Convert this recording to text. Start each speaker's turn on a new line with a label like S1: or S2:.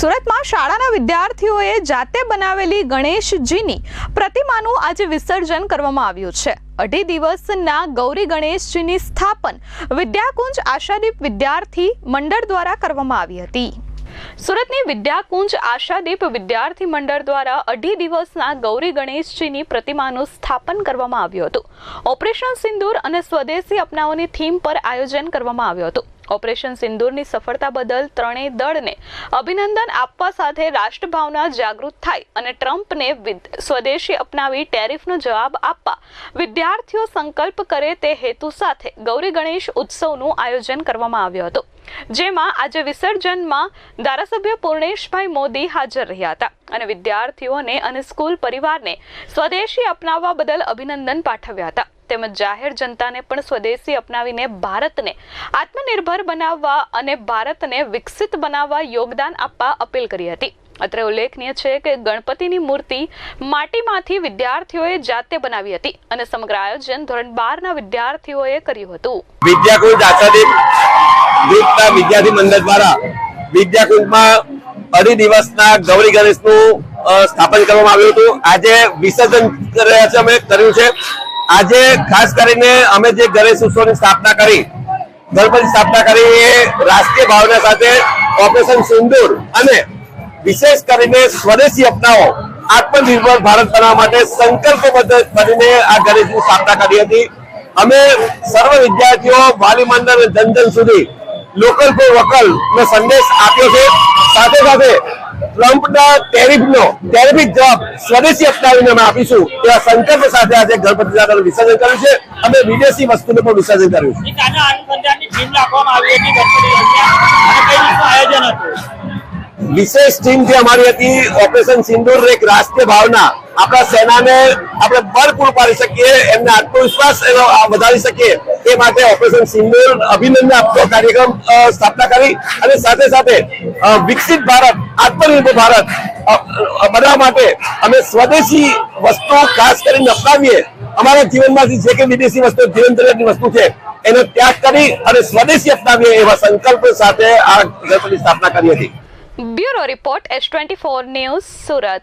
S1: સુરતમાં શાળાના વિદ્યાર્થીઓએ જાતે બનાવેલી ગણેશજીની પ્રતિમાનું આજે વિસર્જન કરવામાં આવ્યું છે. અઢી દિવસના ગૌરી ગણેશજીની સ્થાપન વિદ્યાકુંજ આશાદીપ વિદ્યાર્થી મંડળ દ્વારા કરવામાં આવી હતી. સુરતની વિદ્યાકુંજ આશાદીપ વિદ્યાર્થી મંડળ દ્વારા અઢી દિવસના ગૌરી ગણેશજીની પ્રતિમાનું સ્થાપન કરવામાં આવ્યું હતું. ઓપરેશન સિંદૂર અને સ્વદેશી અપનાવોની થીમ પર આયોજન કરવામાં આવ્યું હતું. ઓપરેશન સિંદૂરની સફળતા બદલ ત્રણેય દળને અભિનંદન આપવા સાથે રાષ્ટ્રભાવના જાગૃત થાય અને ટ્રમ્પને સ્વદેશી અપનાવી ટેરિફનો જવાબ આપવા વિદ્યાર્થીઓ સંકલ્પ કરે તે હેતુ સાથે ગૌરી ગણેશ ઉત્સવનું આયોજન કરવામાં આવ્યું હતું, જેમાં આજે વિસર્જનમાં ધારાસભ્ય પૂર્ણેશભાઈ મોદી હાજર રહ્યા હતા અને વિદ્યાર્થીઓને અને સ્કૂલ પરિવારને સ્વદેશી અપનાવવા બદલ અભિનંદન પાઠવ્યા હતા. તેમજ જાહેર જનતાને પણ સ્વદેશી અપનાવીને ભારતને આત્મનિર્ભર બનાવવા અને ભારતને વિકસિત બનાવવા યોગદાન આપવા અપીલ કરી હતી. અત્રે ઉલ્લેખનીય છે કે ગણપતિની મૂર્તિ માટીમાંથી વિદ્યાર્થીઓએ જાતે બનાવી હતી અને સમગ્ર આયોજન ધોરણ બારના વિદ્યાર્થીઓએ કર્યું હતું.
S2: વિદ્યાકુંજ આચાર્ય ગ્રુપના વિદ્યાર્થી મંડળ દ્વારા વિદ્યાકુંજમાં અઢી દિવસના ગૌરી ગણેશનું સ્થાપન કરવામાં આવ્યું હતું. આજે વિસર્જન કર્યા છે અમે કર્યું છે. આજે ખાસ કરીને અમે જે ગણેશ ઉત્સવની સ્થાપના કરી, ગણપતિ સ્થાપના કરી એ રાષ્ટ્રીય ભાવના સાથે ઓપરેશન સિંદુર અને વિશેષ કરીને સ્વદેશી અપનાવો, આત્મનિર્ભર ભારત બનાવવા માટે સંકલ્પબદ્ધ કરીને આ ગણેશની સ્થાપના કરી હતી. અમે સર્વ વિદ્યાર્થીઓ, વાલી મંડળ અને જન જન સુધી લોકલ ફોર વકલ નો સંદેશ આપ્યો છે. સાથે સાથે ટ્રમ્પના ટેરિફનો ટેરિફિક જવાબ સ્વદેશી અપનાવીને અમે આપીશું. એવા સંકલ્પ સાથે આજે ગણપતિ દાદાનું વિસર્જન કર્યું છે. અમે વિદેશી વસ્તુનું પણ વિસર્જન કર્યું. છે વિશેષ ટીમ જે અમારી હતી ઓપરેશન સિંદૂર એક રાષ્ટ્રીય ભાવના. આપણા સેનાને આપણે બળ પૂરું પાડી શકીએ એમને આત્મવિશ્વાસ એનો વધારી શકીએ. એ માટે ઓપરેશન સિંદૂર અભિનંદન આપતો કાર્યક્રમ સ્થાપના કરી અને સાથે સાથે વિકસિત ભારત આત્મનિર્ભર ભારત અ, માટે અમે સ્વદેશી વસ્તુ ખાસ કરીને અપનાવીએ. અમારા જીવનમાંથી જે કે વિદેશી વસ્તુ જીવન જરૂરિયાતની વસ્તુ છે એનો ત્યાગ કરી અને સ્વદેશી અપનાવીએ એવા સંકલ્પ સાથે આ ગણપતિ સ્થાપના કરી હતી.
S1: Bureau report S twenty four news Surat.